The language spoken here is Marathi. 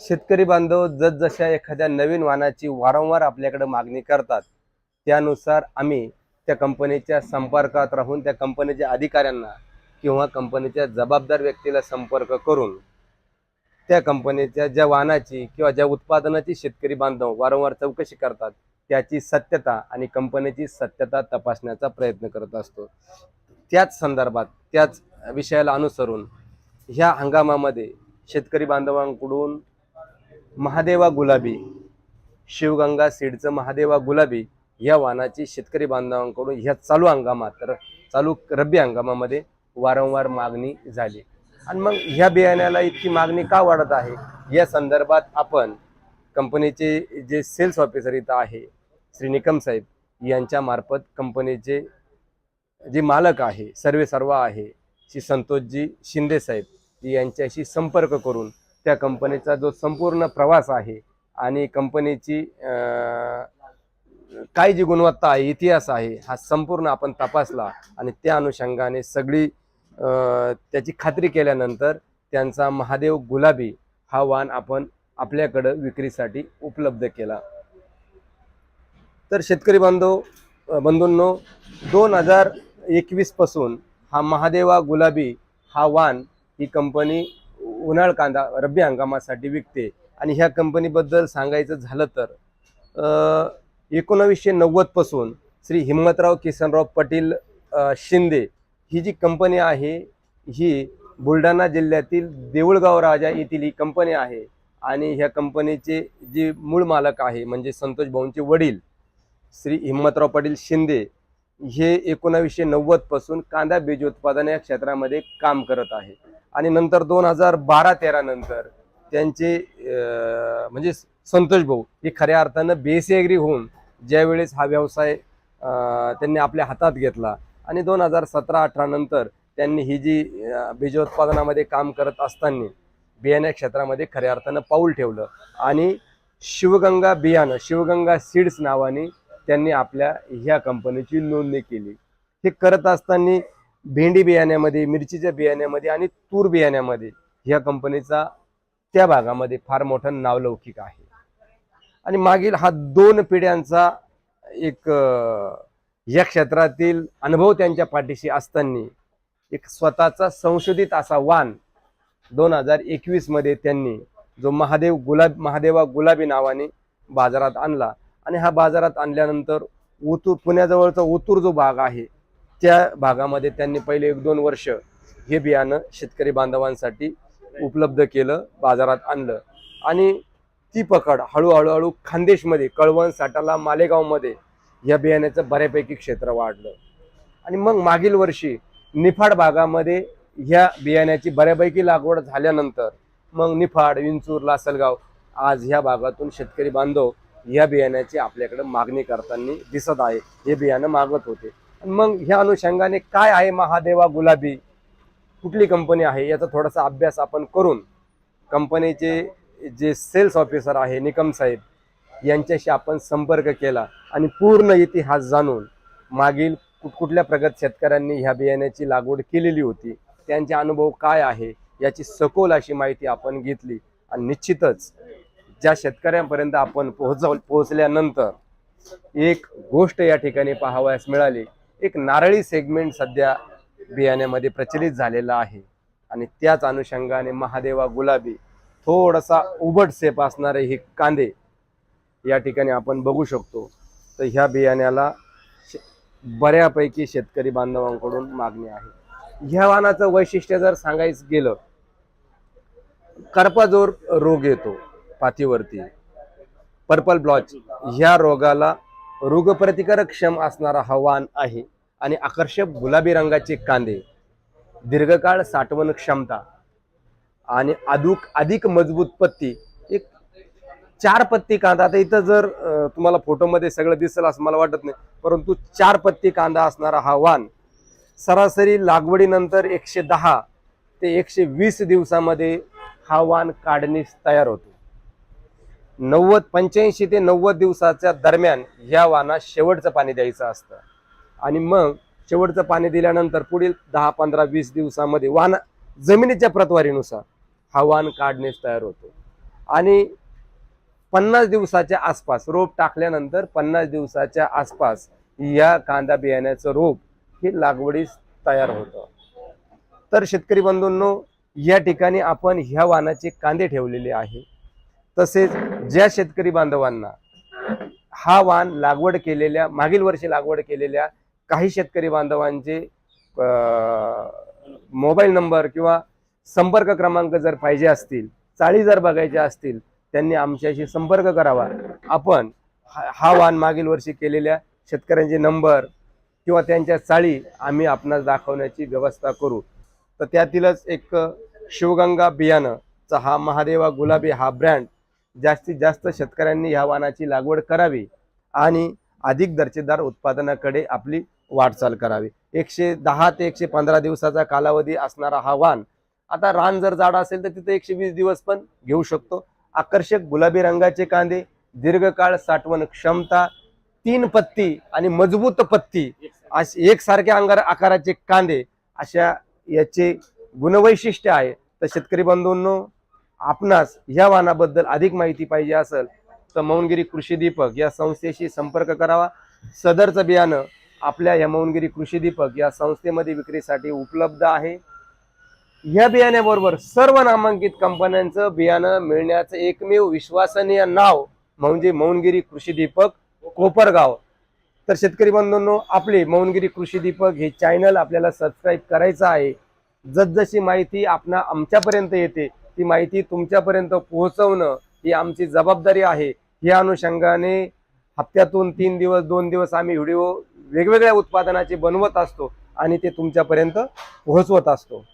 शेतकरी बांधव जसजशा एखाद्या नवीन वाहनाची वारंवार आपल्याकडे मागणी करतात त्यानुसार आम्ही त्या कंपनीच्या संपर्कात राहून त्या कंपनीच्या अधिकाऱ्यांना किंवा कंपनीच्या जबाबदार व्यक्तीला संपर्क करून त्या कंपनीच्या ज्या वाहनाची किंवा ज्या उत्पादनाची शेतकरी बांधव वारंवार चौकशी करतात त्याची सत्यता आणि कंपनीची सत्यता तपासण्याचा प्रयत्न करत असतो. त्याच संदर्भात त्याच विषयाला अनुसरून ह्या हंगामामध्ये शेतकरी बांधवांकडून महादेवा गुलाबी. शिवगंगा सीडचं महादेवा गुलाबी या वाहनाची शेतकरी बांधवांकडून ह्या चालू हंगामात तर चालू रब्बी हंगामामध्ये वारंवार मागणी झाली. आणि मग ह्या बियाण्याला इतकी मागणी का वाढत आहे? या संदर्भात आपण कंपनीचे जे सेल्स ऑफिसर इथं आहे श्री निकम साहेब यांच्या मार्फत कंपनीचे जे मालक आहे सर्वे सर्वा आहे श्री संतोषजी शिंदे साहेब यांच्याशी संपर्क करून त्या कंपनीचा जो संपूर्ण प्रवास आहे आणि कंपनीची काय जी गुणवत्ता आहे इतिहास आहे हा संपूर्ण आपण तपासला आणि त्या अनुषंगाने सगळी त्याची खात्री केल्यानंतर त्यांचा महादेव गुलाबी हा वाण आपण आपल्याकडं विक्रीसाठी उपलब्ध केला. तर शेतकरी बांधव बंधूंनो दोन हजार एकवीसपासून हा महादेवा गुलाबी हा वाण ही कंपनी उन्हाळ कांदा रब्बी हंगामासाठी विकते. आणि ह्या कंपनीबद्दल सांगायचं झालं तर एकोणावीसशे नव्वदपासून श्री हिम्मतराव किसनराव पाटील शिंदे ही जी कंपनी आहे ही बुलढाणा जिल्ह्यातील देऊळगाव राजा येथील ही कंपनी आहे. आणि ह्या कंपनीचे जे मूळ मालक आहे म्हणजे संतोष भाऊंचे वडील श्री हिम्मतराव पाटील शिंदे हे एकोणावीसशे नव्वदपासून कांदा बीज उत्पादन या क्षेत्रामध्ये काम करत आहे. आणि नंतर दोन हजार बारा तेरा नंतर त्यांचे म्हणजे संतोष भाऊ हे खऱ्या अर्थानं बेसी ॲग्री होऊन ज्यावेळेस हा व्यवसाय त्यांनी आपल्या हातात घेतला आणि दोन हजार सतरा अठरा नंतर त्यांनी ही जी बीज बीजोत्पादनामध्ये काम करत असताना बियाण्या क्षेत्रामध्ये खऱ्या अर्थानं पाऊल ठेवलं. आणि शिवगंगा बियाणं शिवगंगा सीड्स नावाने त्यांनी आपल्या ह्या कंपनीची नोंदणी केली. हे करत असताना भेंडी बियाण्यामध्ये मिरचीच्या बियाण्यामध्ये आणि तूर बियाण्यामध्ये ह्या कंपनीचा त्या भागामध्ये फार मोठं नावलौकिक आहे. आणि मागील हा दोन पिढ्यांचा एक या क्षेत्रातील अनुभव त्यांच्या पाठीशी असताना एक स्वतःचा संशोधित असा वाण दोन हजार एकवीसमध्ये त्यांनी जो महादेव गुलाब महादेवा गुलाबी नावाने बाजारात आणला आणि हा बाजारात आणल्यानंतर ओतूर पुण्याजवळचा ओतूर जो भाग आहे त्या भागामध्ये त्यांनी पहिले एक दोन वर्ष हे बियाणं शेतकरी बांधवांसाठी उपलब्ध केलं बाजारात आणलं. आणि ती पकड हळूहळू हळू खानदेशमध्ये कळवण साटाला मालेगावमध्ये या बियाण्याचं बऱ्यापैकी क्षेत्र वाढलं. आणि मग मागील वर्षी निफाड भागामध्ये ह्या बियाण्याची बऱ्यापैकी लागवड झाल्यानंतर मग निफाड विंचूर लासलगाव आज ह्या भागातून शेतकरी बांधव या बियाण्याची आपल्याकडे मागणी करताना दिसत आहे. हे बियाणं मागत होते. मग ह्या अनुषंगाने काय आहे महादेवा गुलाबी? कुठली कंपनी आहे? याचा थोडासा अभ्यास आपण करून कंपनीचे जे सेल्स ऑफिसर आहे निकम साहेब यांच्याशी आपण संपर्क केला आणि पूर्ण इतिहास जाणून मागील कुठकुठल्या प्रगत शेतकऱ्यांनी ह्या बियाण्याची लागवड केलेली होती त्यांचे अनुभव काय आहे याची सखोल अशी माहिती आपण घेतली. आणि निश्चितच ज्या शेतकऱ्यांपर्यंत आपण पोहोचव पोहोचल्यानंतर एक गोष्ट या ठिकाणी पाहावयास मिळाली. एक नारळी सेगमेंट सध्या बियाण्यामध्ये प्रचलित झालेला आहे. आणि त्याच अनुषंगाने महादेवा गुलाबी थोडासा उबट सेप असणारे हे कांदे या ठिकाणी आपण बघू शकतो. तर ह्या बियाण्याला बऱ्यापैकी शेतकरी बांधवांकडून मागणी आहे. ह्या वाहनाचं वैशिष्ट्य जर सांगायचं गेलं करपाजोर रोग येतो. पातीवरती. Purple blotch. ह्या रोगाला रोगप्रतिकारक क्षम असणारा हा वाण आहे आणि आकर्षक गुलाबी रंगाचे कांदे. दीर्घकाळ साठवण क्षमता आणि अधिक अधिक मजबूत पत्ती. एक चार पत्ती कांदा. आता इथं जर तुम्हाला फोटोमध्ये सगळं दिसेल असं मला वाटत नाही परंतु चार पत्ती कांदा असणारा हा वाण सरासरी लागवडीनंतर एकशे दहा ते एकशे वीस दिवसामध्ये हा वाण काढणीस तयार होतो. नव्वद पंच्याऐंशी ते नव्वद दिवसाच्या दरम्यान ह्या वाणास शेवटचं पाणी द्यायचं असतं. आणि मग शेवटचं पाणी दिल्यानंतर पुढील दहा पंधरा वीस दिवसामध्ये वाण जमिनीच्या प्रतवारीनुसार हा वाण काढणे तयार होतो. आणि पन्नास दिवसाच्या आसपास रोप टाकल्यानंतर पन्नास दिवसाच्या आसपास या कांदा बियाण्याचं रोप हे लागवडीस तयार होतं. तर शेतकरी बंधूंनो या ठिकाणी आपण ह्या वाहनाचे कांदे ठेवलेले आहे. तसेच ज्या शेतकरी बांधवांना हा वाण लागवड केलेल्या मागील वर्षी लागवड केलेल्या काही शेतकरी बांधवांचे मोबाईल नंबर किंवा संपर्क क्रमांक जर पाहिजे असतील चाळी जर बघायच्या असतील त्यांनी आमच्याशी संपर्क करावा. आपण हा हा वाण मागील वर्षी केलेल्या शेतकऱ्यांचे नंबर किंवा त्यांच्या चाळी आम्ही आपणास दाखवण्याची व्यवस्था करू. तर त्यातीलच एक शिवगंगा बियाणंचा हा महादेवा गुलाबी हा ब्रँड जास्तीत जास्त शेतकऱ्यांनी ह्या वाणाची लागवड करावी आणि अधिक दर्जेदार उत्पादनाकडे आपली वाटचाल करावी. एकशे दहा ते एकशे पंधरा दिवसाचा कालावधी असणारा हा वाण आता रान जर जाड असेल तर तिथे एकशे वीस दिवस पण घेऊ शकतो. आकर्षक गुलाबी रंगाचे कांदे दीर्घकाळ साठवण क्षमता तीन पत्ती आणि मजबूत पत्ती असे एकसारख्या अंगार आकाराचे कांदे अशा याचे गुणवैशिष्ट्य आहे. तर शेतकरी बंधूंनो आपणास ह्या वाहनाबद्दल अधिक माहिती पाहिजे असेल तर मौनगिरी कृषी दीपक या संस्थेशी संपर्क करावा. सदरचं बियाणं आपल्या या मौनगिरी कृषी दीपक या संस्थेमध्ये विक्रीसाठी उपलब्ध आहे. या बियाण्याबरोबर सर्व नामांकित कंपन्यांचं बियाणं मिळण्याचं एकमेव विश्वसनीय नाव म्हणजे मौनगिरी कृषी दीपक कोपरगाव. तर शेतकरी बंधूंनो आपले मौनगिरी कृषी दीपक हे चॅनल आपल्याला सबस्क्राईब करायचं आहे. जसजशी माहिती आपणा आमच्यापर्यंत येते ती माहिती तुमच्यापर्यंत पोहोचवणं ही आमची जबाबदारी आहे. या अनुषंगाने हप्त्यातून तीन दिवस दोन दिवस आम्ही व्हिडिओ वेगवेगळ्या उत्पादनाचे बनवत असतो आणि ते तुमच्यापर्यंत पोहोचवत असतो.